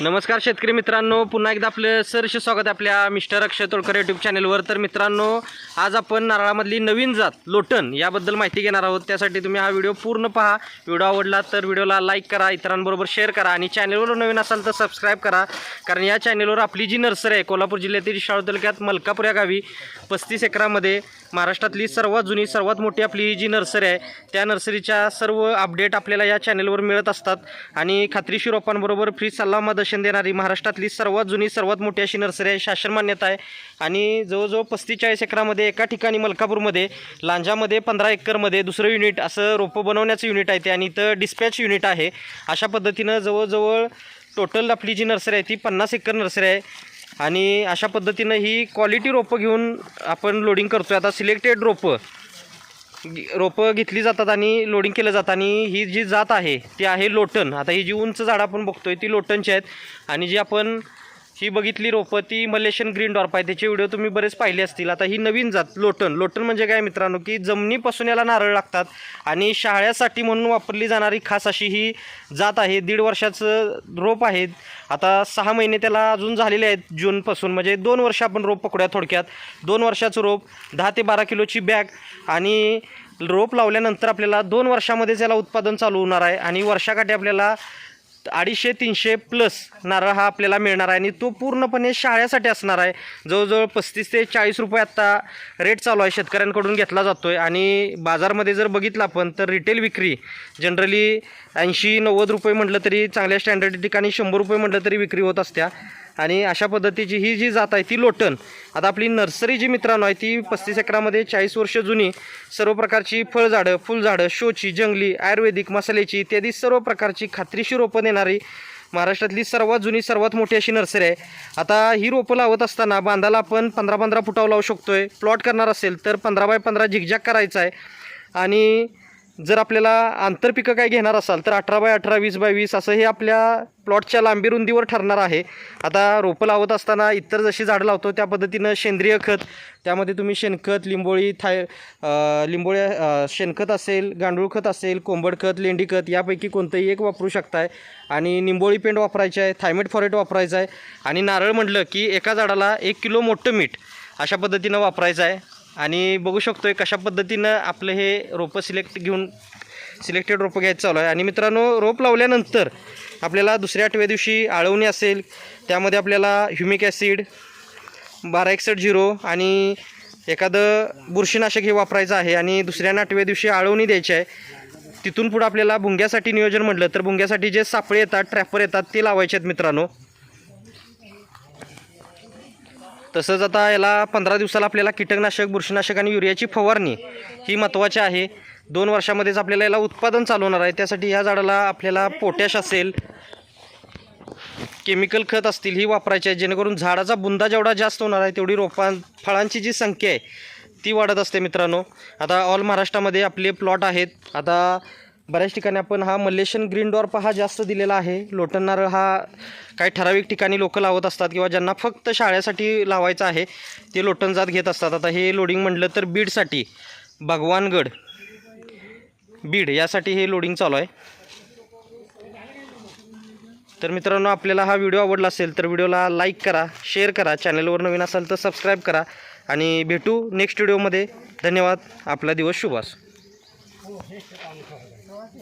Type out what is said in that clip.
नमस्कार शेतकरी मित्रांनो पुन्हा एकदा आपलं सरश स्वागत आहे आपल्या मिस्टर अक्षय तोडकर यूट्यूब चॅनलवर तर मित्रांनो आज आपण नारळामधली नवीन जात लोटन याबद्दल माहिती घेणार आहोत. त्यासाठी तुम्ही हा व्हिडिओ पूर्ण पहा. व्हिडिओ आवडला तर व्हिडिओला लाईक करा इतरांबरोबर शेअर करा आणि चॅनलवर नवीन असाल तर सबस्क्राईब करा. कारण या चॅनलवर आपली जी नर्सरी आहे कोल्हापूर जिल्ह्यातील शाळू तालुक्यात मलकापूर या गावी पस्तीस एकरामध्ये महाराष्ट्रातली सर्वात जुनी सर्वात मोठी आपली जी नर्सरी आहे त्या नर्सरीच्या सर्व अपडेट आपल्याला या चॅनलवर मिळत असतात. आणि खात्रीशीर रोपांबरोबर फ्री सल्ला मार्गदर्शन देणारी महाराष्ट्रातली सर्वात जुनी सर्वात मोठी अशी नर्सरी आहे शासन मान्यता आहे. आणि जवळजवळ पस्तीस चाळीस एकरामध्ये एका ठिकाणी मलकापूरमध्ये लांजामध्ये पंधरा एकरमध्ये दुसरं युनिट असं रोपं बनवण्याचं युनिट आहे ते आणि इथं डिस्पॅच युनिट आहे. अशा पद्धतीनं जवळजवळ टोटल आपली जी नर्सरी आहे ती पन्नास एकर नर्सरी आहे. आणि अशा पद्धतीनं ही क्वालिटी रोपं घेऊन आपण लोडिंग करतो आहे आता सिलेक्टेड रोपं रोपं घेतली जातात आणि लोडिंग केलं जातं. आणि ही जी जात आहे ती आहे लोटन आता ही जी उंच झाडं आपण बघतोय ती लोटनची आहेत. आणि जी आपण ही बघितली रोपं ती मलेशियन ग्रीन डॉर्प आहे. त्याचे व्हिडिओ तुम्ही बरेच पाहिले असतील. आता ही नवीन जात लोटन लोटन म्हणजे काय मित्रांनो? की जमिनीपासून याला नारळ लागतात आणि शाळ्यासाठी म्हणून वापरली जाणारी खास अशी ही जात आहे. दीड वर्षाचं रोप आहे. आता सहा महिने त्याला अजून झालेले आहेत जूनपासून. म्हणजे दोन वर्ष आपण रोप पकडूया थोडक्यात. दोन वर्षाचं रोप दहा ते बारा किलोची बॅग आणि रोप लावल्यानंतर आपल्याला दोन वर्षामध्येच याला उत्पादन चालू होणार आहे. आणि वर्षाकाठी आपल्याला अडीचशे तीनशे प्लस नारळ हा आपल्याला मिळणार आहे. आणि तो पूर्णपणे शाळेसाठी असणार आहे. जवळजवळ पस्तीस ते चाळीस रुपये आत्ता रेट चालू आहे. शेतकऱ्यांकडून घेतला जातो आहे आणि बाजारमध्ये जर बघितलं आपण तर रिटेल विक्री जनरली ऐंशी नव्वद रुपये म्हटलं तरी चांगल्या स्टँडर्ड ठिकाणी शंभर रुपये म्हटलं तरी विक्री होत असत्या. आणि अशा पद्धतीची ही जी जात आहे ती लोटन आता आपली नर्सरी जी मित्रांनो आहे ती पस्तीस एकरामध्ये चाळीस वर्ष जुनी. सर्व प्रकारची फळझाडं फुलझाडं शोची जंगली आयुर्वेदिक मसाल्याची इत्यादी सर्व प्रकारची खात्रीशी रोपं देणार महाराष्ट्रातली सर्वात जुनी सर्वात मोठी अशी नर्सरी आहे. आता ही रोपं लावत असताना बांधाला आपण पंधरा पंधरा फुटावर लावू शकतोय. प्लॉट करणार असेल तर पंधरा बाय पंधरा झिकझॅक करायचा आहे. आणि जर आपल्याला आंतरपिकं काय घेणार असाल तर अठरा बाय अठरा वीस बाय वीस असं हे आपल्या प्लॉटच्या लांबी रुंदीवर ठरणार आहे. आता रोपं लावत असताना इतर जशी झाडं लावतो त्या पद्धतीनं सेंद्रिय खत त्यामध्ये तुम्ही शेणखत लिंबोळी थाय अ, लिंबोळ्या शेणखत असेल गांडूळ खत असेल कोंबड खत लेंडी खत यापैकी कोणतंही एक वापरू शकताय. आणि निंबोळी पेंट वापरायची आहे थायमेट फॉरेट वापरायचं आहे. आणि नारळ म्हटलं की एका झाडाला एक किलो मोठं मीठ अशा पद्धतीनं वापरायचं आहे. आणि बघू शकतोय कशा पद्धतीनं आपलं हे रोपं सिलेक्ट घेऊन सिलेक्टेड रोपं घ्यायचं चालू आहे. आणि मित्रांनो रोप लावल्यानंतर आपल्याला दुसऱ्या आठव्या दिवशी आळवणी असेल त्यामध्ये आपल्याला ह्युमिक ॲसिड बारा एकसठ झिरो आणि एखादं बुरशीनाशक हे वापरायचं आहे आणि दुसऱ्या आठव्या दिवशी आळवणी द्यायची आहे. तिथून पुढं आपल्याला भुंग्यासाठी नियोजन म्हटलं तर भुंग्यासाठी जे सापळे येतात ट्रॅपर येतात ते लावायचे आहेत मित्रांनो. तसंच आता याला पंधरा दिवसाला आपल्याला कीटकनाशक बुरशीनाशक आणि युरियाची फवारणी ही महत्त्वाची आहे. दोन वर्षामध्येच आपल्याला याला उत्पादन चालवणार आहे. त्यासाठी ह्या झाडाला आपल्याला पोटॅश असेल केमिकल खत असतील ही वापरायची आहे. जेणेकरून झाडाचा बुंदा जेवढा जास्त होणार आहे तेवढी रोपां फळांची जी संख्या आहे ती वाढत असते मित्रांनो. आता ऑल महाराष्ट्रामध्ये आपले प्लॉट आहेत. आता बऱ्याच ठिकाणी आपण हा मलेशियन ग्रीन डॉर्प हा जास्त दिलेला आहे. लोटन नारळ हा काही ठराविक ठिकाणी लोक लावत असतात किंवा ज्यांना फक्त शाळेसाठी लावायचं आहे ते लोटन जात घेत असतात. आता हे लोडिंग म्हटलं तर बीडसाठी भगवानगड बीड यासाठी हे लोडिंग चालू आहे. तर मित्रांनो आपल्याला हा व्हिडिओ आवडला असेल तर व्हिडिओला लाईक करा शेअर करा चॅनलवर नवीन असाल तर सबस्क्राईब करा आणि भेटू नेक्स्ट व्हिडिओमध्ये. धन्यवाद. आपला दिवस शुभ असो. 多少岁